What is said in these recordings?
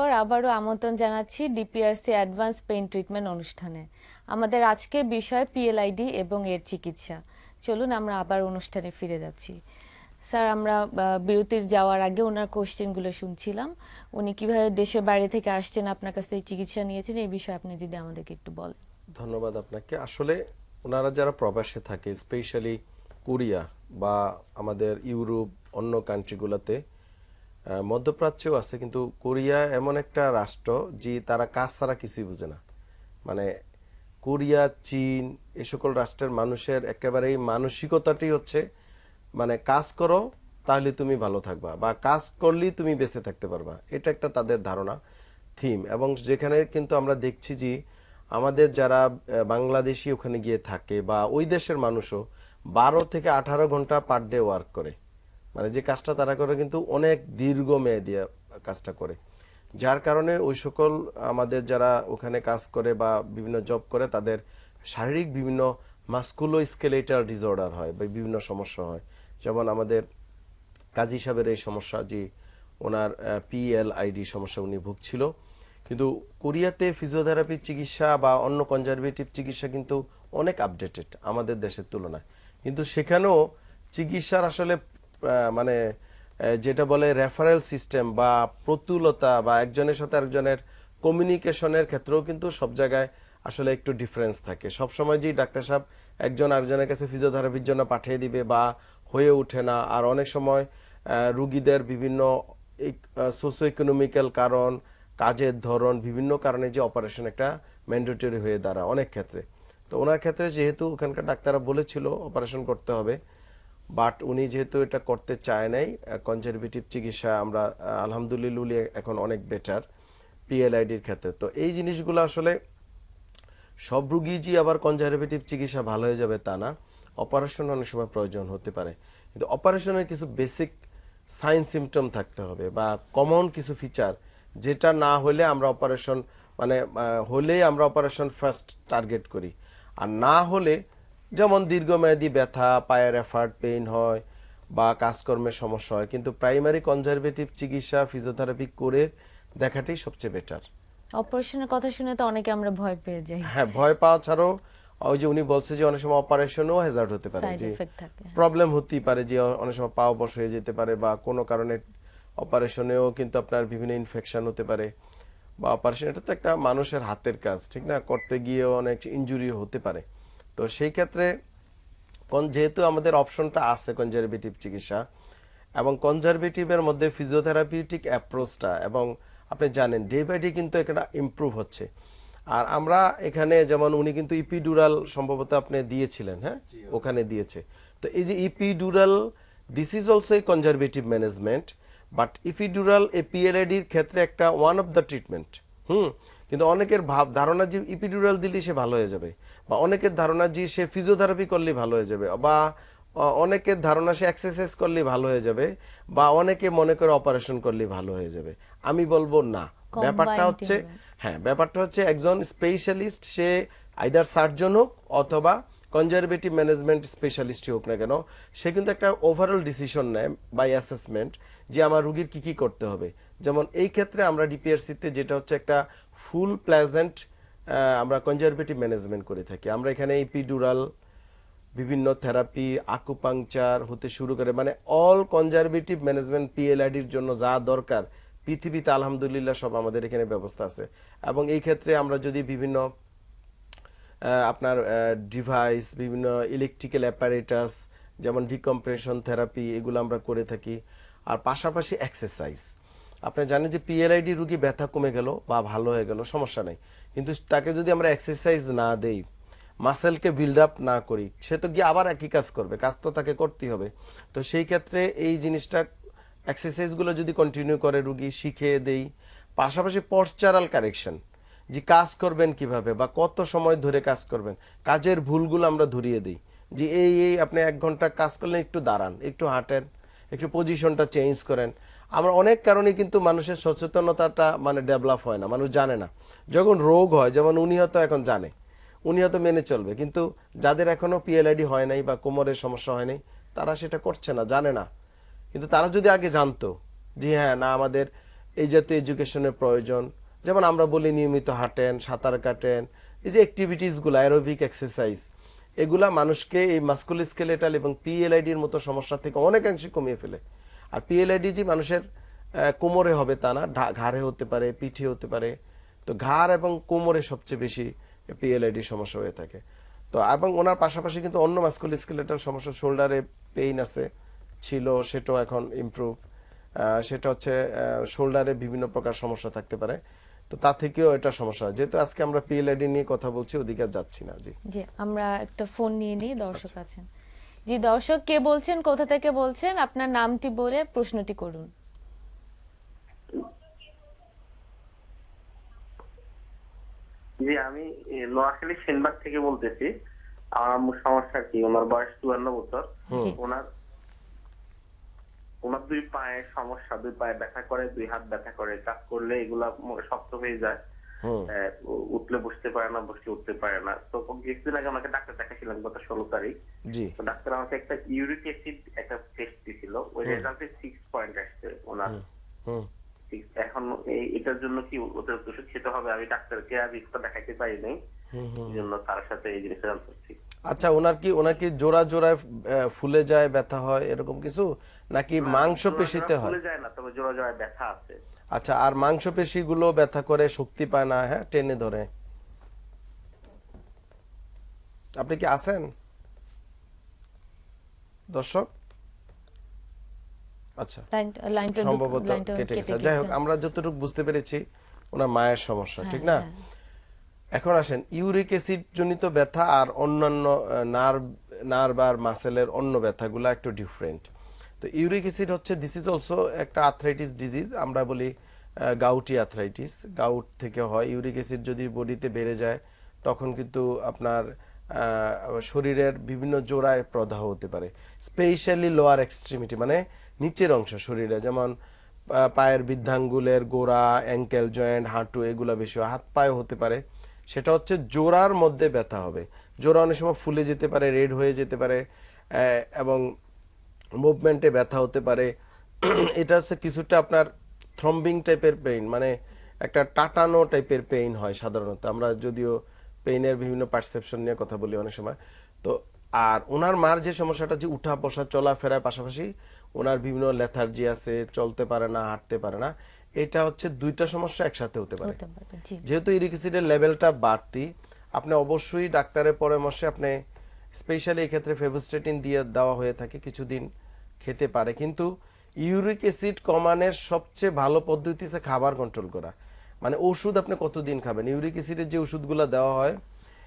পর আবারও আমন্ত্রণ জানাচ্ছি ডিপিআরসি অ্যাডভান্স পেইন ট্রিটমেন্ট অনুষ্ঠানে। আমাদের আজকের বিষয় পিএলআইডি এবং এর চিকিৎসা। চলুন আমরা আবার অনুষ্ঠানে ফিরে যাচ্ছি। স্যার, আমরা বিরতির যাওয়ার আগে ওনার কোশ্চেনগুলো শুনছিলাম। উনি কীভাবে দেশের বাইরে থেকে আসছেন, আপনার কাছ চিকিৎসা নিয়েছেন, এই বিষয়ে আপনি যদি আমাদেরকে একটু বলেন। ধন্যবাদ আপনাকে। আসলে ওনারা যারা প্রবাসে থাকে, স্পেশালি কোরিয়া বা আমাদের ইউরোপ, অন্য কান্ট্রিগুলোতে মধ্যপ্রাচ্যও আছে, কিন্তু কোরিয়া এমন একটা রাষ্ট্র যে তারা কাজ ছাড়া কিছুই বুঝে না। মানে কোরিয়া, চীন এ সকল রাষ্ট্রের মানুষের একেবারেই মানসিকতাটি হচ্ছে মানে কাজ করো তাহলে তুমি ভালো থাকবা বা কাজ করলেই তুমি বেঁচে থাকতে পারবা। এটা একটা তাদের ধারণা, থিম। এবং যেখানে কিন্তু আমরা দেখছি যে আমাদের যারা বাংলাদেশি ওখানে গিয়ে থাকে বা ওই দেশের মানুষও বারো থেকে আঠারো ঘণ্টা পার ডে ওয়ার্ক করে। মানে যে কাজটা তারা করে কিন্তু অনেক দীর্ঘ মেয়াদি কাজটা করে। যার কারণে ওই সকল আমাদের যারা ওখানে কাজ করে বা বিভিন্ন জব করে, তাদের শারীরিক বিভিন্ন মাস্কুলো স্কেলেটার ডিসঅর্ডার হয় বা বিভিন্ন সমস্যা হয়। যেমন আমাদের কাজী সাহেবের এই সমস্যা, যে ওনার পিএলআইডি সমস্যা উনি ভুগছিল। কিন্তু কোরিয়াতে ফিজিওথেরাপি চিকিৎসা বা অন্য কনজারভেটিভ চিকিৎসা কিন্তু অনেক আপডেটেড আমাদের দেশের তুলনায়। কিন্তু সেখানেও চিকিৎসার আসলে মানে যেটা বলে রেফারেল সিস্টেম বা প্রতুলতা বা একজনের সাথে আরেকজনের কমিউনিকেশনের ক্ষেত্রেও কিন্তু সব জায়গায় আসলে একটু ডিফারেন্স থাকে। সব সময় যে ডাক্তার সাহেব একজন আরেকজনের কাছে ফিজিওথেরাপির জন্য পাঠিয়ে দিবে বা হয়ে ওঠে না, আর অনেক সময় রুগীদের বিভিন্ন সোসো ইকোনমিক্যাল কারণ, কাজের ধরন, বিভিন্ন কারণে যে অপারেশন একটা ম্যান্ডেটরি হয়ে দাঁড়া অনেক ক্ষেত্রে। তো ওনার ক্ষেত্রে যেহেতু ওখানকার ডাক্তাররা বলেছিল অপারেশন করতে হবে বাট উনি যেহেতু এটা করতে চায় নাই কনজারভেটিভ চিকিৎসা আমরা আহ, আলহামদুলিল্লাহ এখন অনেক বেটার পিএলআইডির ক্ষেত্রে। তো এই জিনিসগুলো আসলে সব রুগী যে আবার কনজারভেটিভ চিকিৎসা ভালো হয়ে যাবে তা না। অপারেশন অনেক সময় প্রয়োজন হতে পারে। কিন্তু অপারেশনের কিছু বেসিক সাইন সিমটম থাকতে হবে বা কমন কিছু ফিচার যেটা না হলে আমরা অপারেশন মানে হলেই আমরা অপারেশন ফার্স্ট টার্গেট করি। আর না হলে যেমন দীর্ঘমেয়াদী ব্যথা পায়ের এফার্ট পেইন হয় বা কাজকর্মের সমস্যা হয়। কিন্তু প্রাইমারি কনজারভেটিভ চিকিৎসা ফিজিওথেরাপি করে দেখাটাই সবচেয়ে বেটার অপারেশনের কথা শুনে তো অনেকে আমরা ভয় পেয়ে যাই। হ্যাঁ ভয় পাওয়া ছাড়াও ওই যে উনি বলছে যে অনেক সময় অপারেশনও হ্যাজার্ড হতে পারে। যে প্রবলেম হতেই পারে যে অনেক সময় পাও বস হয়ে যেতে পারে বা কোনো কারণে অপারেশনেও কিন্তু আপনার বিভিন্ন ইনফেকশন হতে পারে বা অপারেশন এটা তো একটা মানুষের হাতের কাজ ঠিক না? করতে গিয়েও অনেক ইনজুরি হতে পারে। তো সেই ক্ষেত্রে কোন যেহেতু আমাদের অপশনটা আছে কনজারভেটিভ চিকিৎসা এবং কনজারভেটিভের মধ্যে ফিজিওথেরাপিউটিক অ্যাপ্রোচটা এবং আপনি জানেন ডে বাই ডে কিন্তু এটা ইমপ্রুভ হচ্ছে। আর আমরা এখানে যেমন উনি কিন্তু ইপিডুরাল সম্ভবত আপনি দিয়েছিলেন হ্যাঁ? ওখানে দিয়েছে। তো এই যে epidural this is also a conservative management but epidural a পিএলআইডির ক্ষেত্রে একটা one of the treatment hmm? কিন্তু অনেকের ভাব ধারণা যে ইপিডুরাল দিলে সে ভালো হয়ে যাবে বা অনেকের ধারণা যে সে ফিজিওথেরাপি করলে ভালো হয়ে যাবে বা অনেকের ধারণা সে এক্সারসাইজ করলে ভালো হয়ে যাবে বা অনেকে মনে করে অপারেশন করলে ভালো হয়ে যাবে। আমি বলব না। ব্যাপারটা হচ্ছে হ্যাঁ ব্যাপারটা হচ্ছে একজন স্পেশালিস্ট সে আইদার সার্জন হোক অথবা কনজারভেটিভ ম্যানেজমেন্ট স্পেশালিস্ট হোক না কেন সে কিন্তু একটা ওভারঅল ডিসিশন নেয় বাই অ্যাসেসমেন্ট যে আমার রুগীর কি কি করতে হবে। যেমন এই ক্ষেত্রে আমরা ডিপিআরসিতে যেটা হচ্ছে একটা ফুল প্লেজেন্ট আমরা কনজারভেটিভ ম্যানেজমেন্ট করে থাকি। আমরা এখানে ইপিডুরাল বিভিন্ন থেরাপি আকুপাংচার হতে শুরু করে মানে অল কনজারভেটিভ ম্যানেজমেন্ট পিএলআইডির জন্য যা দরকার, পৃথিবীতে আলহামদুলিল্লাহ সব আমাদের এখানে ব্যবস্থা আছে। এবং এই ক্ষেত্রে আমরা যদি বিভিন্ন আপনার ডিভাইস বিভিন্ন ইলেকট্রিক্যাল অ্যাপারেটাস যেমন ডিকম্প্রেশন থেরাপি এগুলো আমরা করে থাকি। আর পাশাপাশি এক্সারসাইজ আপনি জানেন যে পিএলআইডি রুগী ব্যথা কমে গেল বা ভালো হয়ে গেল, সমস্যা নেই। কিন্তু তাকে যদি আমরা এক্সারসাইজ না দেই মাসেলকে বিল্ড আপ না করি, সে তো গিয়ে আবার একই কাজ করবে, কাজ তো তাকে করতেই হবে। তো সেই ক্ষেত্রে এই জিনিসটা এক্সারসাইজগুলো যদি কন্টিনিউ করে, রুগী শিখে দেই, পাশাপাশি পশ্চারাল কারেকশন যে কাজ করবেন কীভাবে বা কত সময় ধরে কাজ করবেন, কাজের ভুলগুলো আমরা ধরিয়ে দিই। যে এই এই, আপনি এক ঘণ্টা কাজ করলেন, একটু দাঁড়ান, একটু হাঁটেন, একটু পজিশনটা চেঞ্জ করেন আমরা অনেক কারণে কিন্তু মানুষের সচেতনতাটা মানে ডেভেলপ হয় না, মানুষ জানে না। যখন রোগ হয়, যেমন উনি হয়তো এখন জানে, উনি হয়তো মেনে চলবে, কিন্তু যাদের এখনও পিএলআইডি হয় নাই বা কোমরের সমস্যা হয় নাই, তারা সেটা করছে না, জানে না। কিন্তু তারা যদি আগে জানতো যে হ্যাঁ না, আমাদের এই জাতীয় এডুকেশনের প্রয়োজন, যেমন আমরা বলি নিয়মিত হাঁটেন, সাঁতার কাটেন, এই যে অ্যাক্টিভিটিসগুলো অ্যারোবিক এক্সারসাইজ এগুলা মানুষকে এই মাস্কুলিস্কেলেটাল এবং পিএলআইডির মতো সমস্যা থেকে অনেকাংশে কমিয়ে ফেলে। আর পিএলআইডি যে মানুষের কোমরে হবে তা না ঘাড়ে হতে পারে পিঠে হতে পারে। তো ঘাড় এবং কোমরে সবচেয়ে বেশি পিএলআইডি সমস্যা হয়ে থাকে। তো এবং ওনার পাশাপাশি কিন্তু অন্য মাস্কুলিস্কেলেটাল সমস্যা শোল্ডারে পেইন আছে ছিল সেটাও এখন ইমপ্রুভ সেটা হচ্ছে শোল্ডারে বিভিন্ন প্রকার সমস্যা থাকতে পারে। তো তা থেকেও এটা সমস্যা। যেহেতু আজকে আমরা পিএলআইডি নিয়ে কথা বলছি ওদিকে যাচ্ছি না জি। জি আমরা একটা ফোন নিয়ে নিই দর্শক আছেন। জি দর্শক কে বলছেন কোথা থেকে বলছেন আপনার নামটি বলে প্রশ্নটি করুন। জি আমি নোয়াখালী সেনবাগ থেকে বলতেছি। আমার আম্মুর সমস্যা কি? ওনার বয়স চুয়ান্ন বছর। ওনার ওনার দুই পায়ে সমস্যা দুই পায়ে ব্যথা করে দুই হাত ব্যথা করে। কাজ করলে এগুলা শক্ত হয়ে যায়। উঠলে বসতে পারে না বসলে উঠতে পারে না। তো কিছুদিন আগে আমাকে ডাক্তার দেখাছিলাম গত ষোলো তারিখ। জি। তো ডাক্তার আমাকে একটা ইউরিক অ্যাসিড একটা টেস্ট দিছিল। ওই রেজাল্টে সিক্স পয়েন্ট আসছে ওনার। এখন এটার জন্য কি অতিরিক্ত ওষুধ খেতে হবে? আমি ডাক্তারকে আর রিক্সটা দেখাইতে পারি নাই। জন্য তার সাথে এই জিনিসটা জানতে চাচ্ছি আচ্ছা ওনার কি ওনার কি জোড়া জোড়ায় ফুলে যায় ব্যথা হয় এরকম কিছু? নাকি মাংস পেশিতে জোড়া হয়? ফুলে যায় না তবে জোড়া জোড়া ব্যথা আছে। আচ্ছা আর মাংস পেশিগুলো ব্যথা করে শক্তি পায় না হ্যাঁ টেনে ধরে। আপনি কি আছেন? দর্শক? আচ্ছা সম্ভবত কেটে গেছে। যাই হোক আমরা যতটুকু বুঝতে পেরেছি ওনার মায়ের সমস্যা ঠিক না? হ্যাঁ। এখন আসেন ইউরিক অ্যাসিড জনিত ব্যথা আর অন্যান্য নার্ভ নার্ভ আর মাসেলের অন্য ব্যথাগুলো একটু ডিফারেন্ট তো ইউরিক অ্যাসিড হচ্ছে দিস ইজ অলসো একটা আর্থ্রাইটিস ডিজিজ আমরা বলি গাউটি আর্থ্রাইটিস গাউট থেকে হয় ইউরিক অ্যাসিড যদি বডিতে বেড়ে যায়, তখন কিন্তু আপনার শরীরের বিভিন্ন জোড়ায় প্রদাহ হতে পারে। স্পেশালি লোয়ার এক্সট্রিমিটি মানে নিচের অংশ শরীরে, যেমন পায়ের বৃদ্ধাঙ্গুলের গোড়া অ্যাঙ্কেল জয়েন্ট হাঁটু, এগুলো বেশি। হাত পায়ে হতে পারে। সেটা হচ্ছে জোড়ার মধ্যে ব্যথা হবে। জোড়া অনেক সময় ফুলে যেতে পারে, রেড হয়ে যেতে পারে এবং মুভমেন্টে ব্যথা হতে পারে। এটা হচ্ছে কিছুটা আপনার থ্রম্বিং টাইপের পেইন মানে একটা টাটানো টাইপের পেইন হয় সাধারণত। আমরা যদিও পেইনের বিভিন্ন পারসেপশন নিয়ে কথা বলি অনেক সময়। তো আর ওনার মার যে সমস্যাটা যে উঠা বসা চলাফেরার পাশাপাশি ওনার বিভিন্ন লেথার্জি আছে চলতে পারে না হাঁটতে পারে না এটা হচ্ছে দুইটা সমস্যা একসাথে হতে পারে। যেহেতু অ্যাসিডের লেভেলটা বাড়তি আপনি অবশ্যই ডাক্তারের পরামর্শে আপনি স্পেশালি এক্ষেত্রে ক্ষেত্রে ফেবোস্টেটিন দিয়ে দেওয়া হয়ে থাকে, কিছুদিন খেতে পারে। কিন্তু ইউরিক অ্যাসিড কমানোর সবচেয়ে ভালো পদ্ধতি হচ্ছে খাবার কন্ট্রোল করা। মানে ওষুধ আপনি কতদিন খাবেন? ইউরিক অ্যাসিডের যে ওষুধগুলো দেওয়া হয়,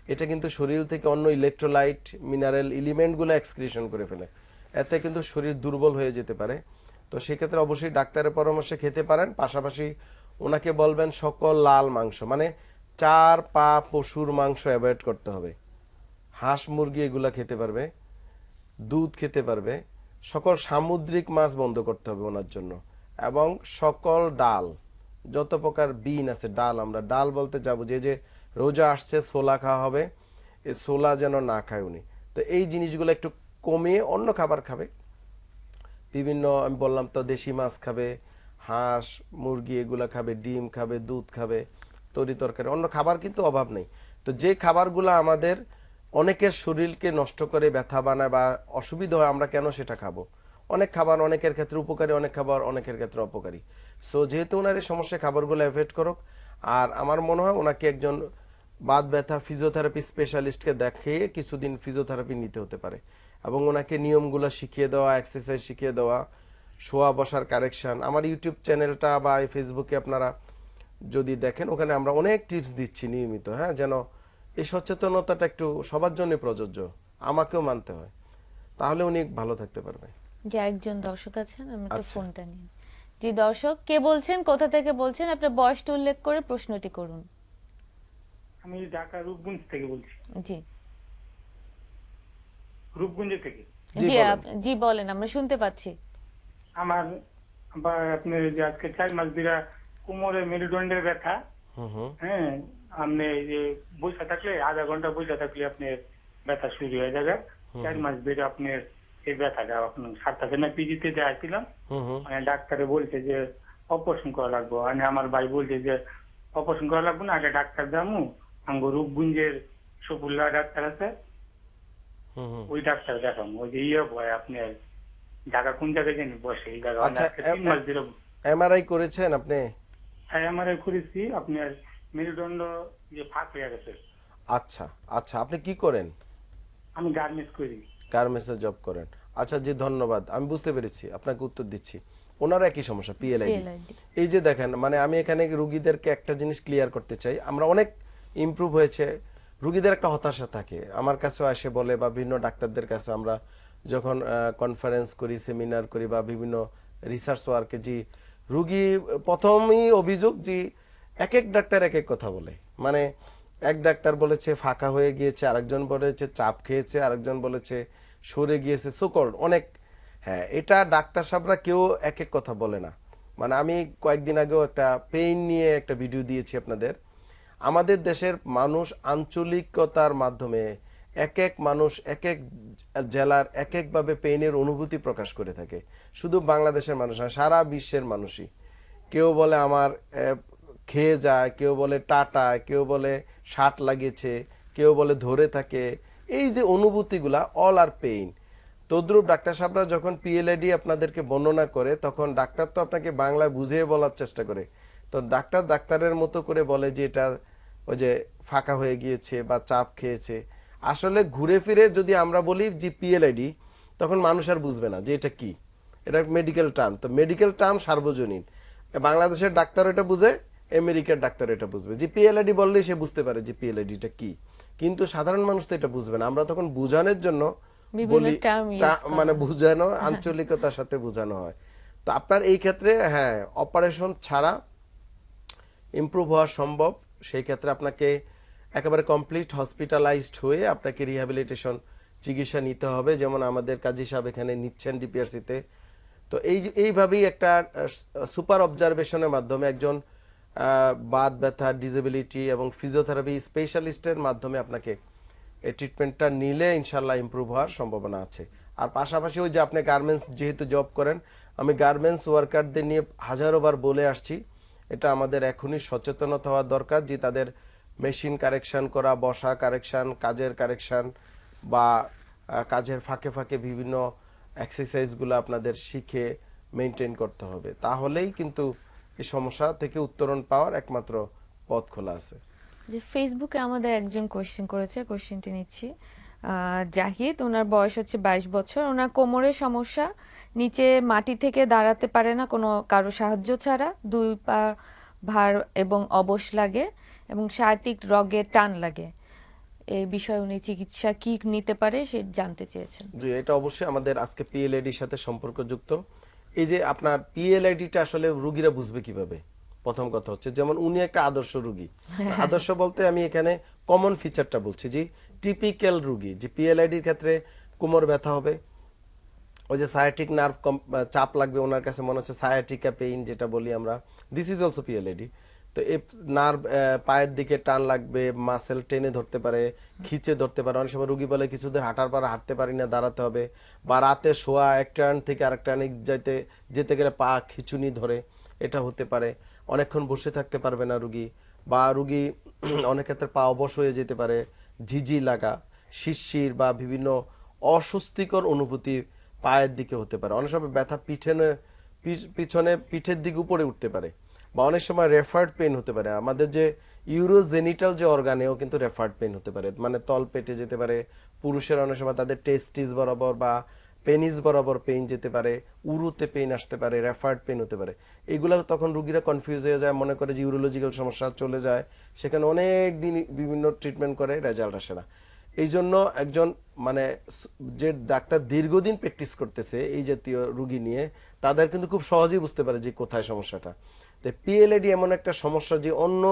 এটা কিন্তু শরীর থেকে অন্য ইলেকট্রোলাইট মিনারেল এলিমেন্টগুলো এক্সক্রিশন করে ফেলে। এতে কিন্তু শরীর দুর্বল হয়ে যেতে পারে। তো সেক্ষেত্রে অবশ্যই ডাক্তারের পরামর্শে খেতে পারেন। পাশাপাশি ওনাকে বলবেন সকল লাল মাংস মানে চার পা পশুর মাংস অ্যাভয়েড করতে হবে। হাঁস মুরগি এগুলা খেতে পারবে, দুধ খেতে পারবে, সকল সামুদ্রিক মাছ বন্ধ করতে হবে ওনার জন্য, এবং সকল ডাল, যত প্রকার বিন আছে, ডাল, আমরা ডাল বলতে যাব যে যে রোজা আসছে, ছোলা খাওয়া হবে এই ছোলা যেন না খায় উনি। তো এই জিনিসগুলো একটু কমিয়ে অন্য খাবার খাবে। বিভিন্ন, আমি বললাম তো দেশি মাছ খাবে, হাঁস, মুরগি এগুলা খাবে, ডিম খাবে, দুধ খাবে, তরি তরকারি, অন্য খাবার কিন্তু অভাব নেই। তো যে খাবারগুলো আমাদের অনেকের শরীরকে নষ্ট করে ব্যথা বানায় বা অসুবিধা হয়, আমরা কেন সেটা খাব? অনেক খাবার অনেকের ক্ষেত্রে উপকারী, অনেক খাবার অনেকের ক্ষেত্রে অপকারী। সো যেহেতু ওনার এই সমস্যা খাবারগুলো অ্যাভয়েড করুক, আর আমার মনে হয় ওনাকে একজন বাদ ব্যথা ফিজিওথেরাপি স্পেশালিস্টকে দেখিয়ে কিছুদিন ফিজিওথেরাপি নিতে হতে পারে। এবং ওনাকে নিয়মগুলো শিখিয়ে দেওয়া এক্সারসাইজ শিখিয়ে দেওয়া, শোয়া বসার কারেকশন আমার ইউটিউব চ্যানেলটা বা ফেসবুকে আপনারা যদি দেখেন, ওখানে আমরা অনেক টিপস দিচ্ছি নিয়মিত হ্যাঁ? যেন এই সচেতনতাটা একটু সবার জন্য প্রযোজ্য। আমাকেও মানতে হয়। তাহলে উনি ভালো থাকতে পারবে। যে একজন দর্শক আছেন আমি তো আচ্ছা। ফোনটা নিন জি দর্শক কে বলছেন কোথা থেকে বলছেন? আপনার বয়সটা উল্লেখ করে প্রশ্নটি করুন। আমি ঢাকা রূপগঞ্জ থেকে বলছি। জি। রূপগঞ্জ থেকে? জি, জি বলেন। আমরা শুনতে পাচ্ছি। আমার আপনার যে আজকে চার মাস দিরা কোমরে মেরুদণ্ডের ব্যথা। হুম হুম। হ্যাঁ আপনি যে বসে থাকলে আধা ঘণ্টা বসে থাকলে আপনার ব্যথা শুরু হয়ে যাবে চার মাস ধরে আপনার এই ব্যথাটা আপনার সারতাছে না পিজিতে মানে ডাক্তারে বলছে যে অপারেশন করা লাগবো মানে আমার ভাই বলছে যে অপারেশন করা লাগবো না আগে ডাক্তার দামু আঙ্গ রূপগুঞ্জের সফুল্লা ডাক্তার আছে ওই ডাক্তার দেখাম ওই যে ইয়ে ভয় আপনার ঢাকা কোন জায়গায় জানি বসে এই জায়গা আচ্ছা, এমআরআই করেছেন আপনি হ্যাঁ আমার করেছি আপনার মেরুদণ্ড যে ফাঁক হয়ে গেছে। আচ্ছা আচ্ছা আপনি কি করেন? আমি গার্মেন্টস করি। গার্মেন্টসে জব করেন। আচ্ছা জি ধন্যবাদ। আমি বুঝতে পেরেছি আপনাকে উত্তর দিচ্ছি। ওনারও একই সমস্যা পিএলআইডি এই যে দেখেন মানে আমি এখানে রুগীদেরকে একটা জিনিস ক্লিয়ার করতে চাই। আমরা অনেক ইমপ্রুভ হয়েছে রুগীদের একটা হতাশা থাকে। আমার কাছেও আসে বলে বা বিভিন্ন ডাক্তারদের কাছে আমরা যখন কনফারেন্স করি সেমিনার করি বা বিভিন্ন রিসার্চ ওয়ার্কে যে রুগী প্রথমই অভিযোগ যে এক এক ডাক্তার এক এক কথা বলে। মানে এক ডাক্তার বলেছে ফাঁকা হয়ে গিয়েছে, আরেকজন বলেছে চাপ খেয়েছে, আরেকজন বলেছে সরে গিয়েছে সুকল অনেক। হ্যাঁ এটা ডাক্তার সাহেবরা কেউ এক এক কথা বলে না। মানে আমি কয়েকদিন আগেও একটা পেইন নিয়ে একটা ভিডিও দিয়েছি আপনাদের। আমাদের দেশের মানুষ আঞ্চলিকতার মাধ্যমে এক এক মানুষ এক এক জেলার এক একভাবে পেইনের অনুভূতি প্রকাশ করে থাকে। শুধু বাংলাদেশের মানুষ না, সারা বিশ্বের মানুষই। কেউ বলে আমার খেয়ে যায়, কেউ বলে টাটা, কেউ বলে শার্ট লাগিয়েছে, কেউ বলে ধরে থাকে। এই যে অনুভূতিগুলা অল আর পেইন তদ্রুপ ডাক্তার সাহেবরা যখন পিএলআইডি আপনাদেরকে বর্ণনা করে, তখন ডাক্তার তো আপনাকে বাংলায় বুঝিয়ে বলার চেষ্টা করে। তো ডাক্তার ডাক্তারের মতো করে বলে যে এটা ওই যে ফাঁকা হয়ে গিয়েছে বা চাপ খেয়েছে। আসলে ঘুরে ফিরে যদি আমরা বলি যে পিএলআইডি তখন মানুষ আর বুঝবে না যে এটা কি। এটা মেডিকেল টার্ম তো মেডিকেল টার্ম সার্বজনীন। বাংলাদেশের ডাক্তার এটা বুঝে আমেরিকার ডাক্তার এটা বুঝবে। যে পিএলআইডি বললেই সে বুঝতে পারে যে পিএলআইডিটা কি। কিন্তু সাধারণ মানুষ তো এটা বুঝবে না। আমরা তখন বোঝানোর জন্য বলি মানে বোঝানো আঞ্চলিকতার সাথে বোঝানো হয়। তো আপনার এই ক্ষেত্রে হ্যাঁ অপারেশন ছাড়া ইমপ্রুভ হওয়া সম্ভব। সেই ক্ষেত্রে আপনাকে একেবারে কমপ্লিট হসপিটালাইজড হয়ে আপনাকে রিহ্যাবিলিটেশন চিকিৎসা নিতে হবে। যেমন আমাদের কাজী সাহেব এখানে নিচ্ছেন ডিপিআরসিতে তো। এই এইভাবেই একটা সুপার অবজারভেশনের মাধ্যমে একজন বাত ব্যথা ডিসেবিলিটি এবং ফিজিওথেরাপি স্পেশালিস্টের মাধ্যমে আপনাকে এই ট্রিটমেন্টটা নিলে ইনশাল্লাহ ইমপ্রুভ হওয়ার সম্ভাবনা আছে। আর পাশাপাশি ওই যে আপনি গার্মেন্টস যেহেতু জব করেন, আমি গার্মেন্টস ওয়ার্কারদের নিয়ে হাজারো বার বলে আসছি। এটা আমাদের এখনই সচেতনতা হওয়া দরকার যে তাদের মেশিন কারেকশান করা, বসা কারেকশান কাজের কারেকশন বা কাজের ফাঁকে ফাঁকে বিভিন্ন এক্সারসাইজগুলো আপনাদের শিখে মেনটেন করতে হবে। তাহলেই কিন্তু এই সমস্যা থেকে উত্তরণ পাওয়ার একমাত্র পথ খোলা আছে। যে ফেসবুকে আমাদের একজন কোশ্চেন করেছে কোশ্চেনটি নিচ্ছি। জাহিদ ওনার বয়স হচ্ছে বাইশ বছর। ওনার কোমরের সমস্যা নিচে মাটি থেকে দাঁড়াতে পারে না কোনো কারও সাহায্য ছাড়া। দুই পা ভার এবং অবশ লাগে এবং সাহিত্যিক রগে টান লাগে। এই বিষয়ে উনি চিকিৎসা কি নিতে পারে সে জানতে চেয়েছেন। জি এটা অবশ্যই আমাদের আজকে পিএলআইডির সাথে সম্পর্কযুক্ত। এই যে আপনার পিএলআইডিটা আসলে রুগীরা বুঝবে কীভাবে? প্রথম কথা হচ্ছে যেমন উনি একটা আদর্শ রুগী। আদর্শ বলতে আমি এখানে কমন ফিচারটা বলছি যে টিপিক্যাল রুগী যে পিএলআইডির ক্ষেত্রে কোমর ব্যথা হবে ওই যে সায়াটিক নার্ভ চাপ লাগবে ওনার কাছে মনে হচ্ছে সায়াটিকা পেইন যেটা বলি আমরা। দিস ইজ অলসো পিএলএডি তো এই নার্ভ পায়ের দিকে টান লাগবে মাসেল টেনে ধরতে পারে, খিচে ধরতে পারে। অনেক সময় রুগী বলে কিছুদের হাঁটার পর হাঁটতে পারি না, দাঁড়াতে হবে। বা রাতে শোয়া এক টার্ন থেকে আরেক টার্নে যেতে যেতে গেলে পা খিচুনি ধরে, এটা হতে পারে। অনেকক্ষণ বসে থাকতে পারবে না রুগী। বা রুগী অনেক ক্ষেত্রে পা অবশ হয়ে যেতে পারে, ঝিঝি লাগা, শিরশির বা বিভিন্ন অস্বস্তিকর অনুভূতি পায়ের দিকে হতে পারে। অনেক সময় ব্যথা পিছনে পি- পিছনে, পিঠের দিকে উপরে উঠতে পারে। বা অনেক সময় রেফার্ড পেন হতে পারে। আমাদের যে ইউরোজেনিটাল যে অর্গানেও কিন্তু রেফার্ড পেন হতে পারে। মানে তল পেটে যেতে পারে, পুরুষের অনেক সময় তাদের টেস্টিস বরাবর বা পেনিস বরাবর পেইন যেতে পারে, উরুতে পেইন আসতে পারে রেফার্ড পেইন হতে পারে। এগুলো তখন রুগীরা কনফিউজ হয়ে যায়, মনে করে যে ইউরোলজিক্যাল সমস্যা চলে যায়। সেখানে অনেক দিন বিভিন্ন ট্রিটমেন্ট করে রেজাল্ট আসে না। এই জন্য একজন মানে যে ডাক্তার দীর্ঘদিন প্র্যাকটিস করতেছে, এই জাতীয় রুগী নিয়ে, তাদের কিন্তু খুব সহজেই বুঝতে পারে যে কোথায় সমস্যাটা। তো পিএলএডি এমন একটা সমস্যা যে অন্য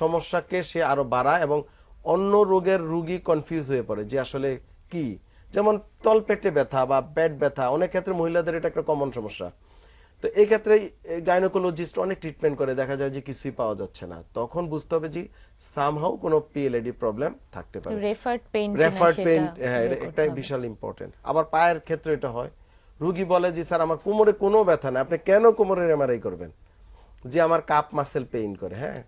সমস্যাকে সে আরও বাড়ায় এবং অন্য রোগের রুগী কনফিউজ হয়ে পড়ে যে আসলে কি? যেমন তলপেটে ব্যথা বা পেট ব্যথা অনেক ক্ষেত্রে মহিলাদের এটা একটা কমন সমস্যা। তো এই ক্ষেত্রে গাইনোকোলজিস্ট অনেক ট্রিটমেন্ট করে দেখা যায় যে কিছুই পাওয়া যাচ্ছে না। তখন বুঝতে হবে যে সামহাউ কোনো পিএলএডি প্রবলেম থাকতে পারে। রেফার্ড পেইন রেফার্ড পেন হ্যাঁ এটা একটা বিশাল ইম্পর্টেন্ট আবার পায়ের ক্ষেত্রে এটা হয়। রুগী বলে যে স্যার আমার কোমরে কোনো ব্যথা নেই। আপনি কেন কোমরের এমআরআই করবেন? যে আমার কাপ মাসেল পেইন করে হ্যাঁ?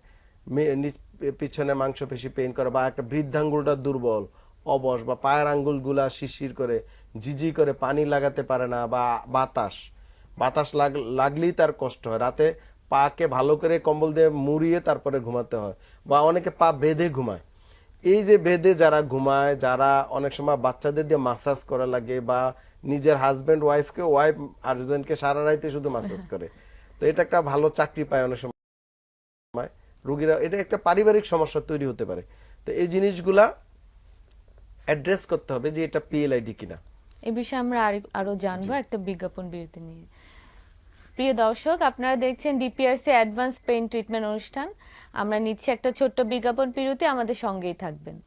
পিছনে মাংসপেশি পেইন করে বা একটা বৃদ্ধাঙ্গুলটা দুর্বল, অবশ বা পায়ের আঙ্গুলগুলা শিশির করে জিজি করে পানি লাগাতে পারে না বা বাতাস বাতাস লাগ- লাগলেই তার কষ্ট হয়। রাতে পাকে ভালো করে কম্বল দিয়ে মুড়িয়ে তারপরে ঘুমাতে হয় বা অনেকে পা বেঁধে ঘুমায়। এই যে বেঁধে যারা ঘুমায়, যারা অনেক সময় বাচ্চাদের দিয়ে মাসাজ করা লাগে বা নিজের হাজব্যান্ড ওয়াইফকে ওয়াইফ হাজবেন্ডকে সারা রাইতে শুধু মাসাজ করে তো এটা একটা ভালো চাকরি পায় অনেক সময়। রুগীরা এটা একটা পারিবারিক সমস্যা তৈরি হতে পারে। তো এই জিনিসগুলা অ্যাড্রেস করতে হবে যে এটা পিএলআইডি কিনা। এ বিষয়ে আমরা আরে- আরও জানব একটা বিজ্ঞাপন বিরতি নিয়ে। প্রিয় দর্শক আপনারা দেখছেন ডিপিআরসি অ্যাডভান্স পেইন ট্রিটমেন্ট অনুষ্ঠান। আমরা নিচ্ছি একটা ছোট্ট বিজ্ঞাপন বিরতি আমাদের সঙ্গেই থাকবেন।